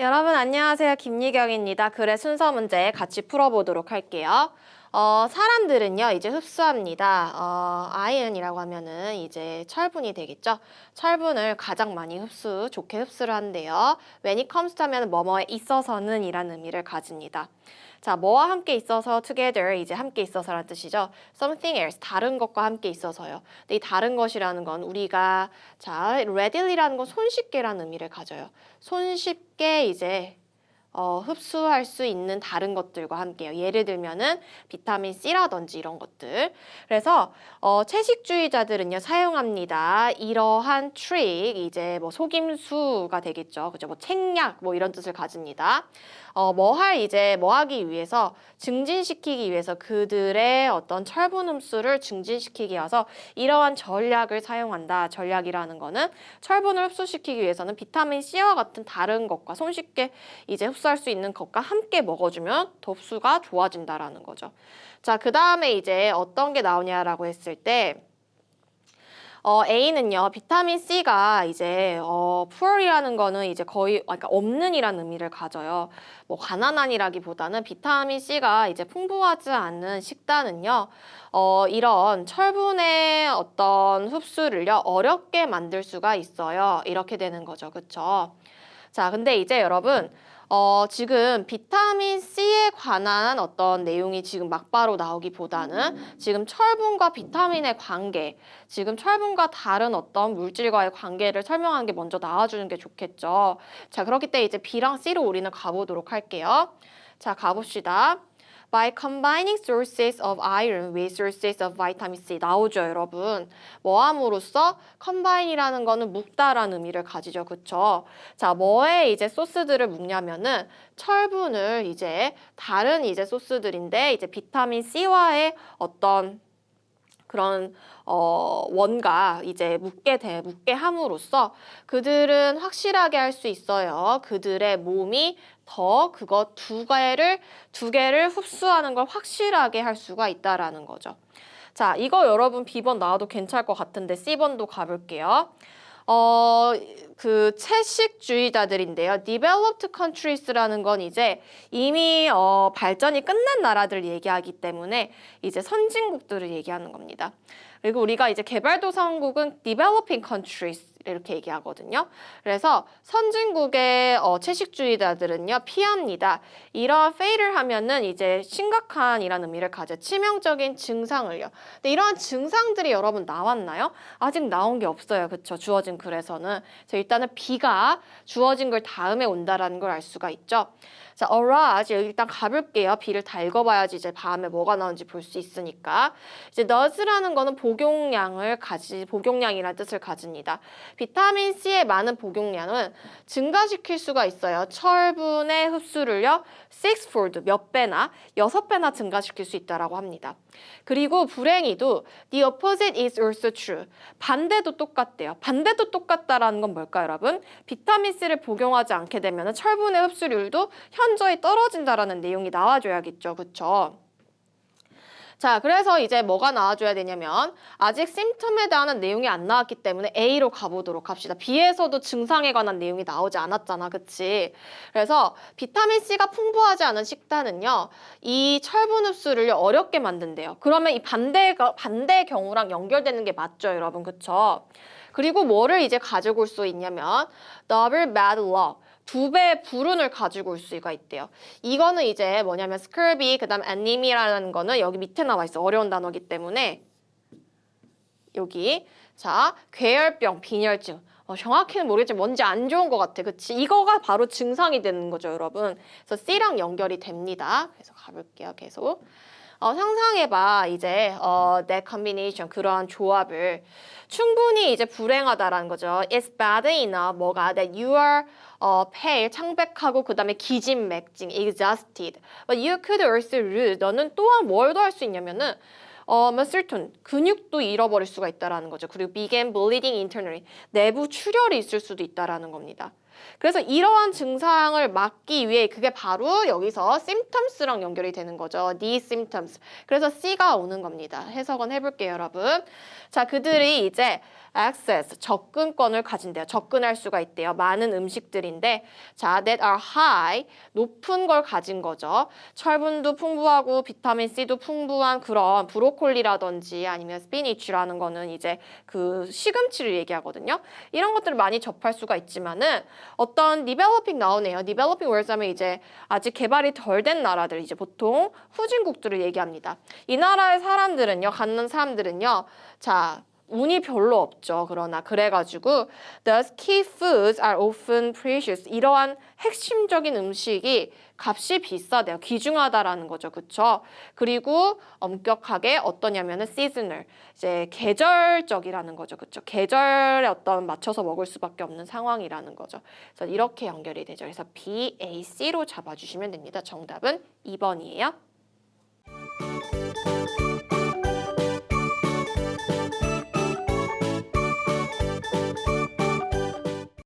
여러분 안녕하세요. 김미경입니다. 글의 순서 문제 같이 풀어보도록 할게요. 어, 사람들은요, 이제 흡수합니다. 어, iron이라고 하면은 이제 철분이 되겠죠? 철분을 가장 많이 흡수, 좋게 흡수를 한대요. when it comes to 하면 뭐뭐에 있어서는 이라는 의미를 가집니다. 자, 뭐와 함께 있어서 together 이제 함께 있어서라는 뜻이죠. something else 다른 것과 함께 있어서요. 근데 이 다른 것이라는 건 우리가 자, readilly라는 건 손쉽게라는 의미를 가져요. 손쉽게 이제 어, 흡수할 수 있는 다른 것들과 함께요. 예를 들면은 비타민 C라든지 이런 것들. 그래서 어, 채식주의자들은요 사용합니다. 이러한 트릭 이제 뭐 속임수가 되겠죠. 그죠? 뭐 책략 뭐 이런 뜻을 가집니다. 어, 뭐 할 이제 뭐 하기 위해서 증진시키기 위해서 그들의 어떤 철분 흡수를 증진시키기 위해서 이러한 전략을 사용한다. 전략이라는 거는 철분을 흡수시키기 위해서는 비타민 C와 같은 다른 것과 손쉽게 이제 흡수 할 수 있는 것과 함께 먹어주면 더 흡수가 좋아진다라는 거죠. 자, 그 다음에 이제 어떤 게 나오냐라고 했을 때 어, A는요, 비타민 C가 이제, 어, poor이라는 거는 이제 거의, 그러니까 없는이라는 의미를 가져요. 뭐, 가난한이라기 보다는 비타민 C가 이제 풍부하지 않은 식단은요, 어, 이런 철분의 어떤 흡수를요, 어렵게 만들 수가 있어요. 이렇게 되는 거죠. 그쵸? 자, 근데 이제 여러분, 어, 지금 비타민 C에 관한 어떤 내용이 지금 막바로 나오기보다는 지금 철분과 비타민의 관계, 지금 철분과 다른 어떤 물질과의 관계를 설명하는 게 먼저 나와주는 게 좋겠죠. 자, 그렇기 때문에 이제 B랑 C로 우리는 가보도록 할게요. 자, 가봅시다. By combining sources of iron with sources of vitamin C 나오죠, 여러분. 뭐함으로써 combine이라는 거는 묶다라는 의미를 가지죠, 그쵸? 자, 뭐에 이제 소스들을 묶냐면은 철분을 이제 다른 이제 소스들인데 이제 비타민 C와의 어떤 그런 어 원과 이제 묶게 돼 묶게 함으로써 그들은 확실하게 할 수 있어요. 그들의 몸이 더 그거 두 개를 두 개를 흡수하는 걸 확실하게 할 수가 있다라는 거죠. 자, 이거 여러분 B번 나와도 괜찮을 것 같은데 C번도 가볼게요. 어, 그 채식주의자들인데요. developed countries라는 건 이제 이미 어, 발전이 끝난 나라들 얘기하기 때문에 이제 선진국들을 얘기하는 겁니다. 그리고 우리가 이제 개발도상국은 developing countries 이렇게 얘기하거든요. 그래서 선진국의 어, 채식주의자들은요 피합니다. 이러한 fail을 하면은 이제 심각한이라는 의미를 가져 치명적인 증상을요. 근데 이러한 증상들이 여러분 나왔나요? 아직 나온 게 없어요. 그쵸? 주어진 글에서는. 그래서 일단은 B가 주어진 글 다음에 온다라는 걸 알 수가 있죠. 자, arise 여기 일단 가볼게요. B를 다 읽어봐야지 이제 다음에 뭐가 나오는지 볼 수 있으니까. 이제 does라는 거는 복용량을 가지 복용량이라는 뜻을 가집니다. 비타민 C의 많은 복용량은 증가시킬 수가 있어요. 철분의 흡수를요. sixfold 몇 배나 여섯 배나 증가시킬 수 있다라고 합니다. 그리고 불행히도 the opposite is also true. 반대도 똑같대요. 반대도 똑같다라는 건 뭘까요, 여러분? 비타민 C를 복용하지 않게 되면 철분의 흡수율도 현 저히 떨어진다라는 내용이 나와줘야겠죠. 그쵸? 자, 그래서 이제 뭐가 나와줘야 되냐면 아직 심텀에 대한 내용이 안 나왔기 때문에 A로 가보도록 합시다. B에서도 증상에 관한 내용이 나오지 않았잖아, 그치? 그래서 비타민 C가 풍부하지 않은 식단은요, 이 철분 흡수를 어렵게 만든대요. 그러면 이 반대가 반대 경우랑 연결되는 게 맞죠, 여러분, 그쵸? 그리고 뭐를 이제 가지고 올 수 있냐면 double bad luck. 두 배의 불운을 가지고 올 수가 있대요. 이거는 이제 뭐냐면 스컬비 그다음 애니미라는 거는 여기 밑에 나와 있어. 어려운 단어기 때문에 여기 자 괴혈병, 빈혈증. 어, 정확히는 모르겠지만 뭔지 안 좋은 것 같아. 그치? 이거가 바로 증상이 되는 거죠, 여러분. 그래서 C랑 연결이 됩니다. 그래서 가볼게요, 계속. 어, 상상해봐. 이제 어, that combination 그러한 조합을 충분히 이제 불행하다라는 거죠. It's bad enough 뭐가 that you are 어, pale 창백하고 그 다음에 기진맥진 exhausted. But you could also lose. 너는 또한 뭘 더 할 수 있냐면은 어, muscle 근육도 잃어버릴 수가 있다라는 거죠. 그리고 begin bleeding internally 내부 출혈이 있을 수도 있다라는 겁니다. 그래서 이러한 증상을 막기 위해 그게 바로 여기서 symptoms랑 연결이 되는 거죠. these symptoms. 그래서 C가 오는 겁니다. 해석은 해볼게요, 여러분. 자, 그들이 이제 access, 접근권을 가진대요. 접근할 수가 있대요. 많은 음식들인데, 자, that are high, 높은 걸 가진 거죠. 철분도 풍부하고 비타민 C도 풍부한 그런 브로콜리라든지 아니면 스피니치라는 거는 이제 그 시금치를 얘기하거든요. 이런 것들을 많이 접할 수가 있지만은 어떤 developing 나오네요. developing words 하면 이제 아직 개발이 덜 된 나라들 이제 보통 후진국들을 얘기합니다. 이 나라의 사람들은요, 갖는 사람들은요, 자. 운이 별로 없죠. 그러나 그래가지고 thus key foods are often precious. 이러한 핵심적인 음식이 값이 비싸대요. 귀중하다라는 거죠. 그쵸? 그리고 엄격하게 어떠냐면은 seasonal. 이제 계절적이라는 거죠. 그쵸? 계절에 어떤 맞춰서 먹을 수밖에 없는 상황이라는 거죠. 그래서 이렇게 연결이 되죠. 그래서 B, A, C로 잡아주시면 됩니다. 정답은 2번이에요.